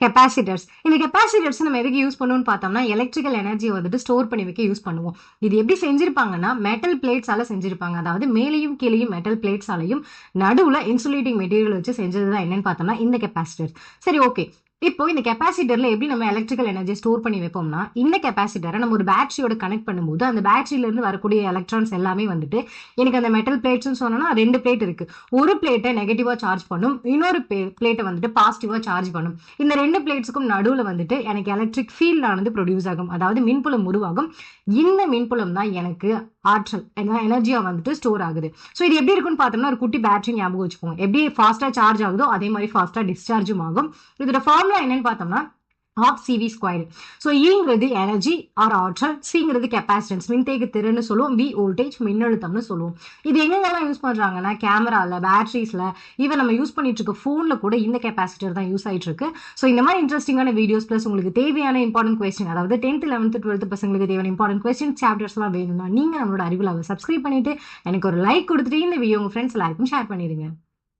Capacitors இந்த capacitors நம்ம எதுக்கு யூஸ் பண்ணுவோம்னு பார்த்தோம்னா எலக்ட்ரிக்கல் எனர்ஜி வந்துட்டு ஸ்டோர் பண்ணி வைக்க யூஸ் பண்ணுவோம். இது எப்படி செஞ்சிருப்பாங்கன்னா மெட்டல் பிளேட்ஸால செஞ்சிருப்பாங்க. அதாவது மேலேயும் கீழேயும் மெட்டல் பிளேட்ஸாலையும் நடுவுல இன்சுலேட்டிங் மெட்டீரியல் வச்சு செஞ்சது தான் என்னன்னு பார்த்தோம்னா இந்த கெப்பாசிட்டர் சரி ஓகே இப்போ இந்த கெப்பாசிட்டர்ல எப்படி நம்ம எலக்ட்ரிக்கல் எனர்ஜி ஸ்டோர் பண்ணி வைப்போம்னா இந்த கெப்பாசிட்டரை நம்ம ஒரு பேட்டரியோட கனெக்ட் பண்ணும்போது அந்த பேட்டரியில இருந்து வரக்கூடிய எலக்ட்ரான்ஸ் எல்லாமே வந்துட்டு எனக்கு அந்த மெட்டல் பிளேட்ஸ்னு சொன்னா ரெண்டு பிளேட் இருக்கு. ஒரு பிளேட்டை நெகட்டிவா சார்ஜ் பண்ணும் இன்னொரு பிளேட்டை வந்துட்டு பாசிட்டிவா சார்ஜ் பண்ணும். இந்த ரெண்டு பிளேட்ஸுக்கும் நடுவில் வந்துட்டு எனக்கு எலக்ட்ரிக் ஃபீல்ட் ஆனது ப்ரொடியூஸ் ஆகும். அதாவது மின்புலம் உருவாகும். இந்த மின்புலம் தான் எனக்கு ஆற்றல் எனர்ஜியா வந்துட்டு ஸ்டோர் ஆகுது. ஸோ இது எப்படி இருக்குன்னு பார்த்தோம்னா ஒரு குட்டி பேட்டரி ஞாபகம் வச்சுப்போம் எப்படி ஃபாஸ்டா சார்ஜ் ஆகுதோ அதே மாதிரி ஃபாஸ்டா டிஸ்சார்ஜும் ஆகும். இதோட ஃபார்முலா என்னன்னு பார்த்தோம்னா ஆஃப் சிவி ஸ்கொயர் ஸோ ஈங்கிறது எனர்ஜி ஆர் ஆற்றல் சிங்கிறது கெப்பாசிட்டன்ஸ் மின்தேக்கு திறன்னு சொல்லுவோம் வி வோல்டேஜ் மின்னழுத்தம்னு சொல்லுவோம். இது எங்கெங்கெல்லாம் யூஸ் பண்றாங்கன்னா கேமரால பேட்டரிஸில் ஈவன் நம்ம யூஸ் பண்ணிட்டு இருக்க ஃபோன்ல கூட இந்த கெப்பாசிட்டர் தான் யூஸ் ஆகிட்டு இருக்கு. ஸோ இந்த மாதிரி இன்ட்ரெஸ்டிங்கான வீடியோஸ் ப்ளஸ் உங்களுக்கு தேவையான இம்பார்ட்டன்ட் கொஸ்டின் அதாவது டென்த் லெவன்த் டுவெல்த் பசங்களுக்கு தேவையான இம்பார்ட்டன்ட் கொஸ்டின் சாப்டர்ஸ்லாம் வேணும்னா நீங்க நம்மளோட அறிவில் சப்ஸ்கிரைப் பண்ணிட்டு எனக்கு ஒரு லைக் கொடுத்துட்டு இந்த வீடியோ உங்க ஃப்ரெண்ட்ஸ் எல்லாருக்கும் ஷேர் பண்ணிடுங்க.